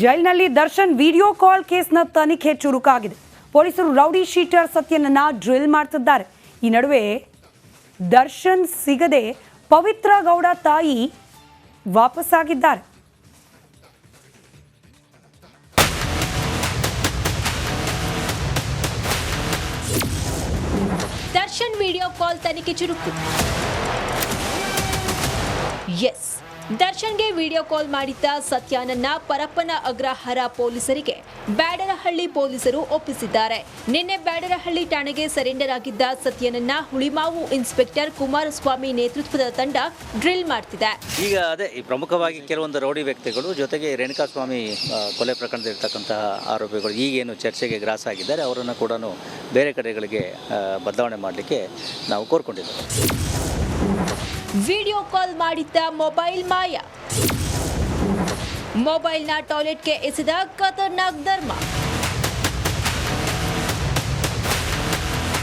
ಜೈಲಿನಲ್ಲಿ ದರ್ಶನ್ ವಿಡಿಯೋ ಕಾಲ್ ಕೇಸ್ನ ತನಿಖೆ ಚುರುಕಾಗಿದೆ. ಪೊಲೀಸರು ರೌಡಿ ಶೀಟರ್ ಸತ್ಯನನ್ನ ಡ್ರಿಲ್ ಮಾಡ್ತಿದ್ದಾರೆ. ಈ ನಡುವೆ ದರ್ಶನ್ ಸಿಗದೆ ಪವಿತ್ರ ಗೌಡ ತಾಯಿ ವಾಪಸ್ಸಾಗಿದ್ದಾರೆ. ದರ್ಶನ್ ವಿಡಿಯೋ ಕಾಲ್ ತನಿಖೆ ಚುರುಕು. ಎಸ್. ದರ್ಶನ್ಗೆ ವಿಡಿಯೋ ಕಾಲ್ ಮಾಡಿದ್ದ ಸತ್ಯಾನನ್ನ ಪರಪ್ಪನ ಅಗ್ರಹಾರ ಪೊಲೀಸರಿಗೆ ಬ್ಯಾಡರಹಳ್ಳಿ ಪೊಲೀಸರು ಒಪ್ಪಿಸಿದ್ದಾರೆ. ನಿನ್ನೆ ಬ್ಯಾಡರಹಳ್ಳಿ ಠಾಣೆಗೆ ಸರೆಂಡರ್ ಆಗಿದ್ದ ಸತ್ಯನನ್ನ ಹುಳಿಮಾವು ಇನ್ಸ್ಪೆಕ್ಟರ್ ಕುಮಾರಸ್ವಾಮಿ ನೇತೃತ್ವದ ತಂಡ ಡ್ರಿಲ್ ಮಾಡ್ತಿದೆ. ಈಗ ಅದೇ, ಈ ಪ್ರಮುಖವಾಗಿ ಕೆಲವೊಂದು ರೌಡಿ ವ್ಯಕ್ತಿಗಳು ಜೊತೆಗೆ ರೇಣುಕಾಸ್ವಾಮಿ ಸ್ವಾಮಿ ಕೊಲೆ ಪ್ರಕರಣದಲ್ಲಿ ಇರ್ತಕ್ಕಂತಹ ಆರೋಪಿಗಳು ಈಗೇನು ಚರ್ಚೆಗೆ ಗ್ರಾಸ ಆಗಿದ್ದಾರೆ, ಅವರನ್ನು ಕೂಡ ಬೇರೆ ಕಡೆಗಳಿಗೆ ಬದಲಾವಣೆ ಮಾಡಲಿಕ್ಕೆ ನಾವು ಕೋರ್ಕೊಂಡಿದ್ದೇವೆ. ವಿಡಿಯೋ ಕಾಲ್ ಮಾಡಿದ್ದ ಮೊಬೈಲ್ ಮಾಯ. ಮೊಬೈಲ್ನ ಟಾಯ್ಲೆಟ್ಗೆ ಎಸೆದ ಖತರ್ನಾಕ್ ಧರ್ಮ.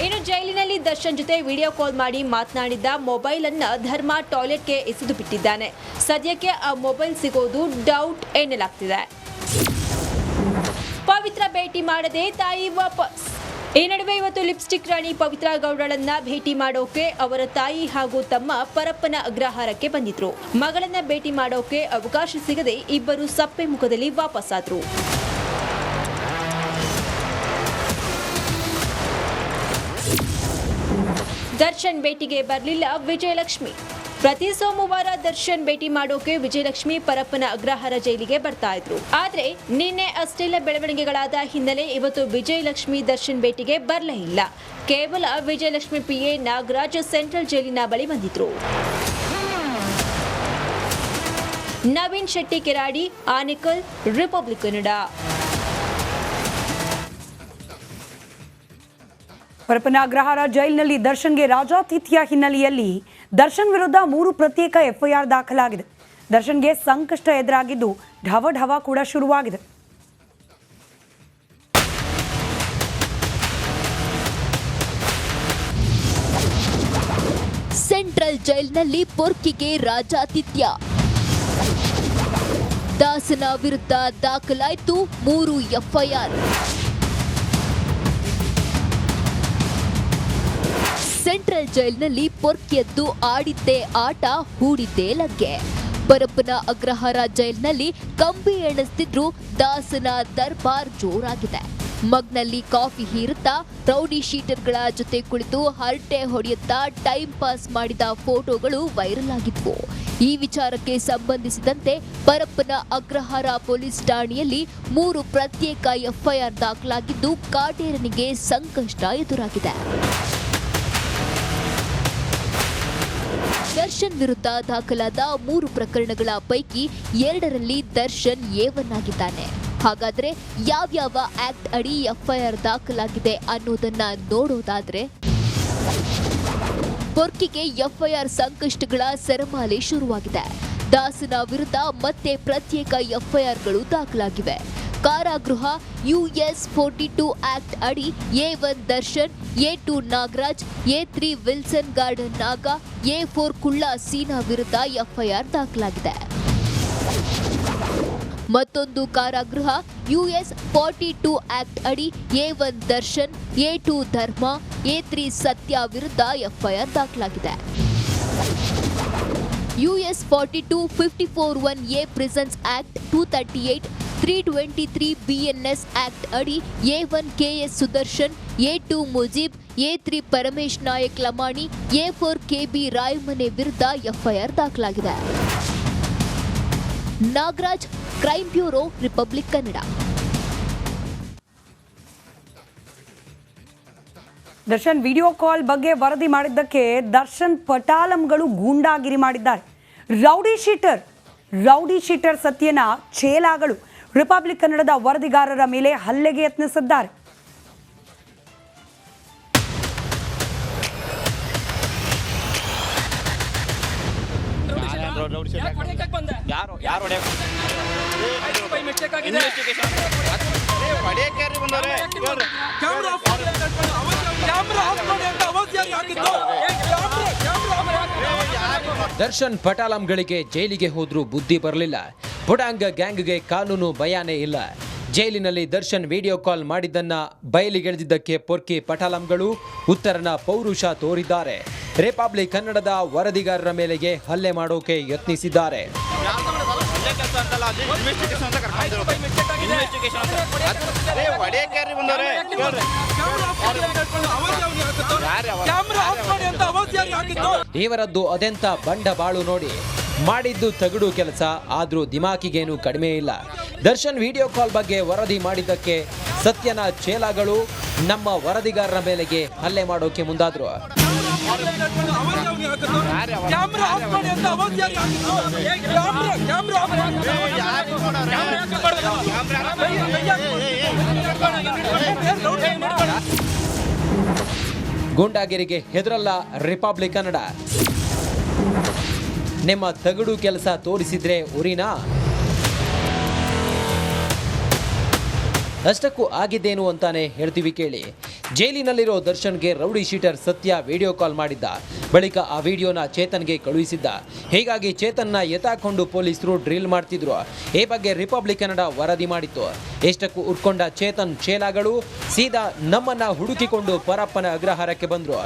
ಇನ್ನು ಜೈಲಿನಲ್ಲಿ ದರ್ಶನ್ ಜೊತೆ ವಿಡಿಯೋ ಕಾಲ್ ಮಾಡಿ ಮಾತನಾಡಿದ್ದ ಮೊಬೈಲ್ ಅನ್ನ ಧರ್ಮ ಟಾಯ್ಲೆಟ್ಗೆ ಎಸೆದು ಬಿಟ್ಟಿದ್ದಾನೆ. ಸದ್ಯಕ್ಕೆ ಆ ಮೊಬೈಲ್ ಸಿಗೋದು ಡೌಟ್ ಎನ್ನಲಾಗ್ತಿದೆ. ಪವಿತ್ರ ಭೇಟಿ ಮಾಡದೆ ತಾಯಿ ವಾಪಸ್. ಈ ನಡುವೆ ಇವತ್ತು ಲಿಪ್ಸ್ಟಿಕ್ ರಾಣಿ ಪವಿತ್ರ ಗೌಡಳನ್ನ ಭೇಟಿ ಮಾಡೋಕೆ ಅವರ ತಾಯಿ ಹಾಗೂ ತಮ್ಮ ಪರಪ್ಪನ ಅಗ್ರಹಾರಕ್ಕೆ ಬಂದಿದ್ರು. ಮಗಳನ್ನ ಭೇಟಿ ಮಾಡೋಕೆ ಅವಕಾಶ ಸಿಗದೆ ಇಬ್ಬರು ಸಪ್ಪೆ ಮುಖದಲ್ಲಿ ವಾಪಸ್ಸಾದ್ರು ದರ್ಶನ್ ಭೇಟಿಗೆ ಬರಲಿಲ್ಲ ವಿಜಯಲಕ್ಷ್ಮಿ. ಪ್ರತಿ ಸೋಮವಾರ ದರ್ಶನ್ ಭೇಟಿ ಮಾಡೋಕೆ ವಿಜಯಲಕ್ಷ್ಮಿ ಪರಪ್ಪನ ಅಗ್ರಹಾರ ಜೈಲಿಗೆ ಬರ್ತಾ ಇದ್ರು. ಆದ್ರೆ ನಿನ್ನೆ ಅಷ್ಟೆಲ್ಲ ಬೆಳವಣಿಗೆಗಳಾದ ಹಿನ್ನೆಲೆ ಇವತ್ತು ವಿಜಯಲಕ್ಷ್ಮಿ ದರ್ಶನ್ ಭೇಟಿಗೆ ಬರಲೇ ಇಲ್ಲ. ಕೇವಲ ವಿಜಯಲಕ್ಷ್ಮಿ ಪಿಎ ನಾಗರಾಜ್ ಸೆಂಟ್ರಲ್ ಜೈಲಿನ ಬಳಿ ಬಂದಿದ್ರು. ನವೀನ್ ಶೆಟ್ಟಿ ಕೆರಾಡಿ, ಆನೇಕಲ್, ರಿಪಬ್ಲಿಕ್ ಕನ್ನಡ. ಪರಪ್ಪನ ಅಗ್ರಹಾರ ಜೈಲಿನಲ್ಲಿ ದರ್ಶನ್ಗೆ ರಾಜಾತಿಥ್ಯ ಹಿನ್ನೆಲೆಯಲ್ಲಿ ದರ್ಶನ್ ವಿರುದ್ಧ ಮೂರು ಪ್ರತ್ಯೇಕ ಎಫ್ಐಆರ್ ದಾಖಲಾಗಿದೆ. ದರ್ಶನ್ಗೆ ಸಂಕಷ್ಟ ಎದುರಾಗಿದ್ದು ಢವ ಢವ ಕೂಡ ಶುರುವಾಗಿದೆ. ಸೆಂಟ್ರಲ್ ಜೈಲ್ನಲ್ಲಿ ಪೊರ್ಕಿಗೆ ರಾಜಾತಿಥ್ಯ. ದಾಸನ ವಿರುದ್ಧ ದಾಖಲಾಯಿತು ಮೂರು ಎಫ್ಐಆರ್. ಸೆಂಟ್ರಲ್ ಜೈಲ್ನಲ್ಲಿ ಪೊರ್ಕೆದ್ದು ಆಡಿದ್ದೇ ಆಟ, ಹೂಡಿದ್ದೇ ಲಗ್ಗೆ. ಪರಪ್ಪನ ಅಗ್ರಹಾರ ಜೈಲ್ನಲ್ಲಿ ಕಂಬಿ ಎಣಿಸ್ತಿದ್ರು ದಾಸನ ದರ್ಬಾರ್ ಜೋರಾಗಿದೆ. ಮಗ್ನಲ್ಲಿ ಕಾಫಿ ಹೀರುತ್ತಾ, ರೌಡಿ ಶೀಟರ್ಗಳ ಜೊತೆ ಕುಳಿತು ಹರಟೆ ಹೊಡೆಯುತ್ತಾ ಟೈಮ್ ಪಾಸ್ ಮಾಡಿದ ಫೋಟೋಗಳು ವೈರಲ್ ಆಗಿದ್ವು. ಈ ವಿಚಾರಕ್ಕೆ ಸಂಬಂಧಿಸಿದಂತೆ ಪರಪ್ಪನ ಅಗ್ರಹಾರ ಪೊಲೀಸ್ ಠಾಣೆಯಲ್ಲಿ ಮೂರು ಪ್ರತ್ಯೇಕ ಎಫ್ಐಆರ್ ದಾಖಲಾಗಿದ್ದು, ಕಾಟೇರನಿಗೆ ಸಂಕಷ್ಟ ಎದುರಾಗಿದೆ. ದರ್ಶನ್ ವಿರುದ್ಧ ದಾಖಲಾದ ಮೂರು ಪ್ರಕರಣಗಳ ಪೈಕಿ ಎರಡರಲ್ಲಿ ದರ್ಶನ್ ಏವನ್ನಾಗಿದ್ದಾನೆ ಹಾಗಾದ್ರೆ ಯಾವ್ಯಾವ ಆಕ್ಟ್ ಅಡಿ ಎಫ್ಐಆರ್ ದಾಖಲಾಗಿದೆ ಅನ್ನೋದನ್ನ ನೋಡೋದಾದ್ರೆ, ಬೊರ್ಕಿಗೆ ಎಫ್ಐಆರ್ ಸಂಕಷ್ಟಗಳ ಸರಮಾಲೆ ಶುರುವಾಗಿದೆ. ದಾಸನ ವಿರುದ್ಧ ಮತ್ತೆ ಪ್ರತ್ಯೇಕ ಎಫ್ಐಆರ್ಗಳು ದಾಖಲಾಗಿವೆ. ಕಾರಾಗೃಹ U S forty two act ಅಡಿ A one Darshan, A two Nagaraj, A three Wilson Garden Naga, A four Kulla Seena ವಿರುದ್ಧ ಎಫ್ಐಆರ್ ದಾಖಲಾಗಿದೆ. ಮತ್ತೊಂದು ಕಾರಾಗೃಹ U S forty two act ಅಡಿ A one Darshan, A two Dharma, A three Satya ವಿರುದ್ಧ FIR ದಾಖಲಾಗಿದೆ. U S forty two fifty four one A prisons act two thirty eight three twenty three BNS act ಅಡಿ A one K S Sudarshan, A two Mujeeb, A three Paramesh Nayak Lamani, A four K B Rayamane ವಿರುದ್ಧ FIR ದಾಖಲಾಗಿದೆ. Nagaraj crime bureau, Republic Kannada. Darshan, video call ಬಗ್ಗೆ ವರದಿ ಮಾಡಿದ್ದಕ್ಕೆ ದರ್ಶನ್ ಪಟಾಲಂಗಳು ಗೂಂಡಾಗಿರಿ ಮಾಡಿದ್ದಾರೆ. Rowdy sheeter rowdy sheeter ಸತ್ಯನ ಛೇಲಾಗಳು. Republic ಕನ್ನಡದ ವರದಿಗಾರರ ಮೇಲೆ ಹಲ್ಲೆಗೆ ಯತ್ನಿಸಿದ್ದಾರೆ. ಯಾರು ಯಾರು ದರ್ಶನ್ ಪಟಾಲಂಗಳಿಗೆ ಜೈಲಿಗೆ ಹೋದ್ರೂ ಬುದ್ಧಿ ಬರಲಿಲ್ಲ. ಬುಡಾಂಗ್ ಗ್ಯಾಂಗ್ಗೆ ಕಾನೂನು ಭಯಾನೇ ಇಲ್ಲ. ಜೈಲಿನಲ್ಲಿ ದರ್ಶನ್ ವಿಡಿಯೋ ಕಾಲ್ ಮಾಡಿದ್ದನ್ನ ಬಯಲಿಗೆಳೆದಿದ್ದಕ್ಕೆ ಪೊರ್ಕಿ ಪಟಾಲಂಗಳು ಉತ್ತರನ ಪೌರುಷ ತೋರಿದ್ದಾರೆ. ರಿಪಬ್ಲಿಕ್ ಕನ್ನಡದ ವರದಿಗಾರರ ಮೇಲೆಗೆ ಹಲ್ಲೆ ಮಾಡೋಕೆ ಯತ್ನಿಸಿದ್ದಾರೆ. ಇವರದ್ದು ಅದೆಂತ ಬಂಡ ಬಾಳು ನೋಡಿ. ಮಾಡಿದ್ದು ತಗಡು ಕೆಲಸ ಆದರೂ ದಿಮಾಕಿಗೇನು ಕಡಿಮೆ ಇಲ್ಲ. ದರ್ಶನ್ ವಿಡಿಯೋ ಕಾಲ್ ಬಗ್ಗೆ ವರದಿ ಮಾಡಿದ್ದಕ್ಕೆ ಸತ್ಯನ ಚೇಲಾಗಳು ನಮ್ಮ ವರದಿಗಾರರ ಮೇಲೆಗೆ ಹಲ್ಲೆ ಮಾಡೋಕೆ ಮುಂದಾದ್ರು. ಗೂಂಡಾಗಿರಿಗೆ ಹೆದರಲ್ಲ ರಿಪಬ್ಲಿಕ್ ಕನ್ನಡ. ನಿಮ್ಮ ತಗಡು ಕೆಲಸ ತೋರಿಸಿದ್ರೆ ಉರಿನಾ ಅಷ್ಟಕ್ಕೂ ಆಗಿದ್ದೇನು ಅಂತಾನೆ ಹೇಳ್ತೀವಿ ಕೇಳಿ. ಜೈಲಿನಲ್ಲಿರೋ ದರ್ಶನ್ಗೆ rowdy sheeter Satya video call ಮಾಡಿದ್ದ. ಬಳಿಕ ಆ ವಿಡಿಯೋನ ಚೇತನ್ಗೆ ಕಳುಹಿಸಿದ್ದ. ಹೀಗಾಗಿ ಚೇತನ್ನ ಎತ್ತಾಕೊಂಡು ಪೊಲೀಸರು ಡ್ರಿಲ್ ಮಾಡ್ತಿದ್ರು. ಈ ಬಗ್ಗೆ ರಿಪಬ್ಲಿಕ್ ಕನ್ನಡ ವರದಿ ಮಾಡಿತ್ತು. ಎಷ್ಟಕ್ಕೂ ಉಟ್ಕೊಂಡ ಚೇತನ್ ಚೇಲಾಗಳು ಸೀದಾ ನಮ್ಮನ್ನ ಹುಡುಕಿಕೊಂಡು ಪರಪ್ಪನ ಅಗ್ರಹಾರಕ್ಕೆ ಬಂದ್ರು.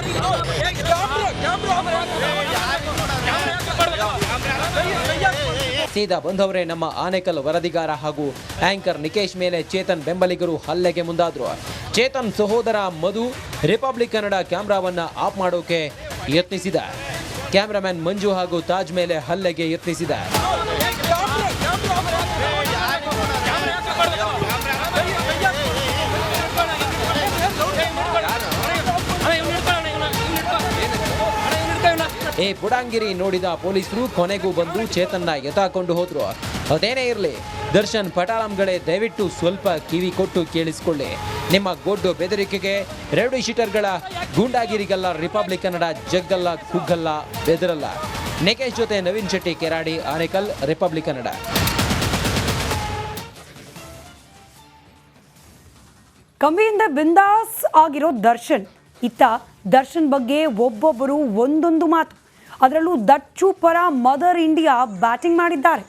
ಅಂತ ಸೀದಾ ಬಂದವರೇ, ನಮ್ಮ ಆನೇಕಲ್ ವರದಿಗಾರ ಹಾಗೂ ಆಂಕರ್ ನಿಕೇಶ್ ಮೇಲೆ ಚೇತನ್ ಬೆಂಬಲಿಗರು ಹಲ್ಲೆಗೆ ಮುಂದಾದ್ರು. ಚೇತನ್ ಸಹೋದರ ಮಧು ರಿಪಬ್ಲಿಕ್ ಕನ್ನಡ ಕ್ಯಾಮ್ರಾವನ್ನ ಆಫ್ ಮಾಡೋಕೆ ಯತ್ನಿಸಿದ. ಕ್ಯಾಮ್ರಾಮನ್ ಮಂಜು ಹಾಗೂ ತಾಜ್ ಮೇಲೆ ಹಲ್ಲೆಗೆ ಯತ್ನಿಸಿದ. ಈ ಬುಡಾಂಗಿರಿ ನೋಡಿದ ಪೊಲೀಸರು ಕೊನೆಗೂ ಬಂದು ಚೇತನ್ನ ಎತ್ತಾಕೊಂಡು ಹೋದ್ರು. ಅದೇನೇ ಇರಲಿ, ದರ್ಶನ್ ಪಟಾಳಂಗಳೇ ದಯವಿಟ್ಟು ಸ್ವಲ್ಪ ಕಿವಿ ಕೊಟ್ಟು ಕೇಳಿಸಿಕೊಳ್ಳಿ. ನಿಮ್ಮ ಗೊಡ್ಡು ಬೆದರಿಕೆಗೆ ರೆಡ್ ಶೀಟರ್ಗಳ ಗೂಂಡಾಗಿರಿಗಲ್ಲ, ರಿಪಬ್ಲಿಕ್ ಕನ್ನಡ ಜಗ್ಗಲ್ಲ, ಕುಗ್ಗಲ್ಲ, ಬೆದರಲ್ಲ. ನಿಕೇಶ್ ಜೊತೆ ನವೀನ್ ಶೆಟ್ಟಿ, ಕೆರಾಡಿ, ಆನೇಕಲ್, ರಿಪಬ್ಲಿಕ್ ಕನ್ನಡ. ಕಮ್ಮಿಯಿಂದ ಬಿಂದಾಸ್ ಆಗಿರೋ ದರ್ಶನ್. ಇತ್ತ ದರ್ಶನ್ ಬಗ್ಗೆ ಒಬ್ಬೊಬ್ಬರು ಒಂದೊಂದು ಮಾತು. ಅದರಲ್ಲೂ ದಚ್ಚು ಪರ ಮದರ್ ಇಂಡಿಯಾ ಬ್ಯಾಟಿಂಗ್ ಮಾಡಿದ್ದಾರೆ.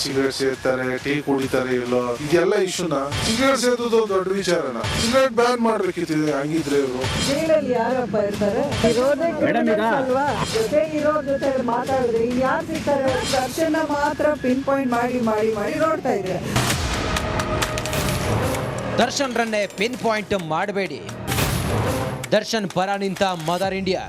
ಸಿಗರೆಟ್ ಸೇರ್ತಾರೆ ಟೀ ಕುಡಿತಾರೆ ಇಲ್ಲೋ ಇದೆಲ್ಲ ಇಶ್ಯೂನ. ಸಿಗರೇಟ್ ಸೇದೋದು ದೊಡ್ಡ ವಿಚಾರನ. ಸಿಗರೇಟ್ ಬ್ಯಾನ್ ಮಾಡ್ಬೇಕಿತ್ತು ಹಂಗಿದ್ರೆ ಇವರು. ಜೈಲಲ್ಲಿ ಯಾರಪ್ಪ ಇರ್ತಾರೆ? ಇರೋದೇ ಅಲ್ವಾ? ಜೊತೆ ಮಾತಾಡಿದ್ರೆ ಯಾರು ಸಿಗ್ತಾರೆ ದರ್ಶನ ಮಾತ್ರ ಪಿನ್ ಪಾಯಿಂಟ್ ಮಾಡಿ ಮಾಡಿ ಮಾಡಿ ನೋಡ್ತಾ ಇದ್ರೆ ದರ್ಶನ್ ರನ್ನೇ ಪಿನ್ ಪಾಯಿಂಟ್ ಮಾಡಬೇಡಿ. ದರ್ಶನ್ ಪರ ನಿಂತ ಮದರ್ ಇಂಡಿಯಾ.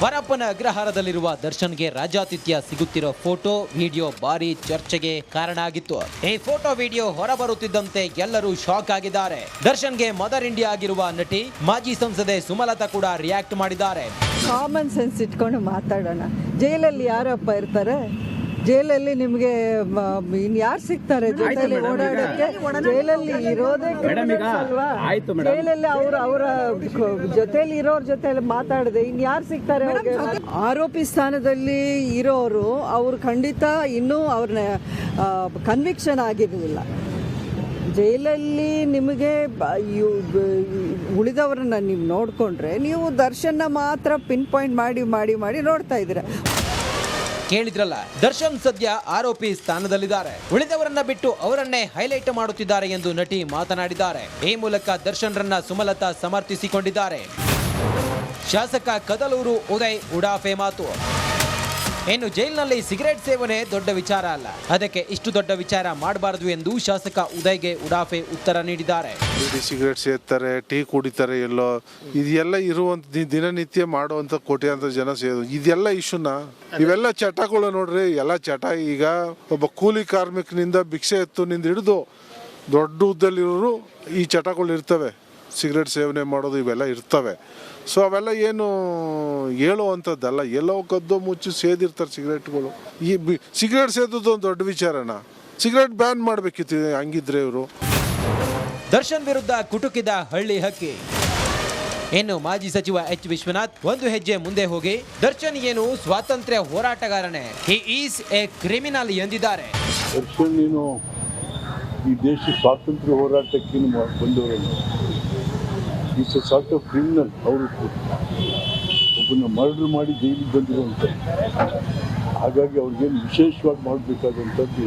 ಪರಪ್ಪನ ಅಗ್ರಹಾರದಲ್ಲಿರುವ ದರ್ಶನ್ಗೆ ರಾಜಾತಿಥ್ಯ ಸಿಗುತ್ತಿರೋ ಫೋಟೋ, ವಿಡಿಯೋ ಭಾರಿ ಚರ್ಚೆಗೆ ಕಾರಣ ಆಗಿತ್ತು. ಈ ಫೋಟೋ, ವಿಡಿಯೋ ಹೊರಬರುತ್ತಿದ್ದಂತೆ ಎಲ್ಲರೂ ಶಾಕ್ ಆಗಿದ್ದಾರೆ. ದರ್ಶನ್ಗೆ ಮದರ್ ಇಂಡಿಯಾ ಆಗಿರುವ ನಟಿ ಮಾಜಿ ಸಂಸದೆ ಸುಮಲತಾ ಕೂಡ ರಿಯಾಕ್ಟ್ ಮಾಡಿದ್ದಾರೆ. ಕಾಮನ್ ಸೆನ್ಸ್ ಇಟ್ಕೊಂಡು ಮಾತಾಡೋಣ. ಜೈಲಲ್ಲಿ ಯಾರಪ್ಪ ಇರ್ತಾರೆ? ಜೈಲಲ್ಲಿ ನಿಮಗೆ ಇನ್ ಯಾರು ಸಿಗ್ತಾರೆ ಜೊತೆಯಲ್ಲಿ ಓಡಾಡಕ್ಕೆ? ಜೈಲಲ್ಲಿ ಇರೋದೇ ಜೈಲಲ್ಲಿ ಅವ್ರ ಅವರ ಜೊತೆಲಿ ಇರೋರ ಜೊತೆಯಲ್ಲಿ ಮಾತಾಡದೆ. ಇನ್ ಯಾರು ಸಿಗ್ತಾರೆ ಅವ್ರಿಗೆ? ಆರೋಪಿ ಸ್ಥಾನದಲ್ಲಿ ಇರೋರು ಅವ್ರು ಖಂಡಿತ ಇನ್ನೂ ಅವ್ರನ್ನ ಕನ್ವಿಕ್ಷನ್ ಆಗಿರಲಿಲ್ಲ. ಜೈಲಲ್ಲಿ ನಿಮಗೆ ಬ- ಇವ್- ಬ- ಉಳಿದವರನ್ನ ನೀವು ನೋಡಿಕೊಂಡ್ರೆ ನೀವು ದರ್ಶನ ಮಾತ್ರ ಪಿನ್ ಪಾಯಿಂಟ್ ಮಾಡಿ ಮಾಡಿ ಮಾಡಿ ನೋಡ್ತಾ ಇದ್ದೀರಾ. ಕೇಳಿದ್ರಲ್ಲ, ದರ್ಶನ್ ಸದ್ಯ ಆರೋಪಿ ಸ್ಥಾನದಲ್ಲಿದ್ದಾರೆ. ಉಳಿದವರನ್ನ ಬಿಟ್ಟು ಅವರನ್ನೇ ಹೈಲೈಟ್ ಮಾಡುತ್ತಿದ್ದಾರೆ ಎಂದು ನಟಿ ಮಾತನಾಡಿದ್ದಾರೆ. ಈ ಮೂಲಕ ದರ್ಶನ್ ರನ್ನ ಸುಮಲತಾ ಸಮರ್ಥಿಸಿಕೊಂಡಿದ್ದಾರೆ. ಶಾಸಕ ಕದಲೂರು ಉದಯ್ ಉಡಾಫೆ ಮಾತು. ಇನ್ನು ಜೈಲಿನಲ್ಲಿ ಸಿಗರೇಟ್ ಸೇವನೆ ದೊಡ್ಡ ವಿಚಾರ ಅಲ್ಲ. ಅದಕ್ಕೆ ಇಷ್ಟು ದೊಡ್ಡ ವಿಚಾರ ಮಾಡಬಾರದು ಎಂದು ಶಾಸಕ ಉದಯ್ಗೆ ಉಡಾಫೆ ಉತ್ತರ ನೀಡಿದ್ದಾರೆ. ಸಿಗರೇಟ್ ಸೇರ್ತಾರೆ ಟೀ ಕುಡಿತಾರೆ ಎಲ್ಲೋ, ಇದೆಲ್ಲ ಇರುವಂತ ದಿನನಿತ್ಯ ಮಾಡುವಂತ ಕೋಟ್ಯಾಂತರ ಜನ ಸೇರು ಇದೆಲ್ಲ ಇಶ್ಯೂನ? ಇವೆಲ್ಲ ಚಟಗಳು ನೋಡ್ರಿ, ಎಲ್ಲ ಚಟ ಈಗ ಒಬ್ಬ ಕೂಲಿ ಕಾರ್ಮಿಕನಿಂದ ಭಿಕ್ಷೆ ಎತ್ತುನಿಂದ ಹಿಡಿದು ದೊಡ್ಡ ಉದ್ದಲ್ಲಿರೋರು ಈ ಚಟಗಳು ಇರ್ತವೆ. ಸಿಗರೇಟ್ ಸೇವನೆ ಮಾಡೋದು ಇವೆಲ್ಲ ಇರ್ತವೆ. ಸೊ ಅವೆಲ್ಲ ಏನು ಹೇಳುವಂಥದ್ದಲ್ಲ. ಎಲ್ಲೋ ಕದ್ದು ಮುಚ್ಚಿ ಸೇದಿರ್ತಾರೆ ಸಿಗರೇಟ್ಗಳು. ಈ ಬಿ ಸಿಗರೇಟ್ ಸೇದೋದು ಒಂದು ದೊಡ್ಡ ವಿಚಾರನ. ಸಿಗರೇಟ್ ಬ್ಯಾನ್ ಮಾಡಬೇಕಿತ್ತು ಹಂಗಿದ್ರೆ ಇವರು. ದರ್ಶನ್ ವಿರುದ್ಧ ಕುಟುಕಿದ ಹಳ್ಳಿ ಹಕ್ಕಿ. ಇನ್ನು ಮಾಜಿ ಸಚಿವ ಎಚ್. ವಿಶ್ವನಾಥ್ ಒಂದು ಹೆಜ್ಜೆ ಮುಂದೆ ಹೋಗಿ ದರ್ಶನ್ ಏನು ಸ್ವಾತಂತ್ರ್ಯ ಹೋರಾಟಗಾರನೇ? ಹಿ ಈಸ್ ಎ ಕ್ರಿಮಿನಲ್ ಎಂದಿದ್ದಾರೆ. ದರ್ಶನ್ ನೀನು ಈ ದೇಶ ಸ್ವಾತಂತ್ರ್ಯ ಹೋರಾಟಕ್ಕೆ ಬಂದವರಲ್ಲ. Is a sort of criminal ಅವರು ಒಬ್ಬನ ಮರ್ಡರ್ ಮಾಡಿ ಜೈಲಿಗೆ ಬಂದಿರುವಂಥ ಹಾಗಾಗಿ ಅವ್ರಿಗೇನು ವಿಶೇಷವಾಗಿ ಮಾಡಬೇಕಾದಂಥದ್ದು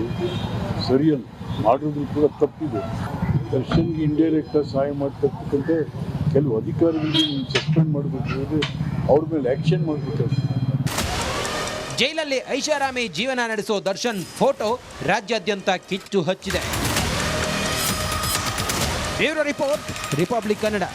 ಸರಿಯಲ್ಲ. ಮಾಡೋದು ಕೂಡ ತಪ್ಪಿದೆ. ದರ್ಶನ್ಗೆ ಇಂಡೈರೆಕ್ಟಾಗಿ ಸಹಾಯ ಮಾಡ್ತಕ್ಕಂಥ ಕೆಲವು ಅಧಿಕಾರಿಗಳಿಗೆ ಸಸ್ಪೆಂಡ್ ಮಾಡಬೇಕಾದ್ರೆ ಅವ್ರ ಮೇಲೆ ಆ್ಯಕ್ಷನ್ ಮಾಡಬೇಕಾಗುತ್ತೆ. ಜೈಲಲ್ಲಿ ಐಷಾರಾಮಿ ಜೀವನ ನಡೆಸೋ ದರ್ಶನ್ ಫೋಟೋ ರಾಜ್ಯಾದ್ಯಂತ ಕಿಚ್ಚು ಹಚ್ಚಿದೆ. Bureau report republic Kannada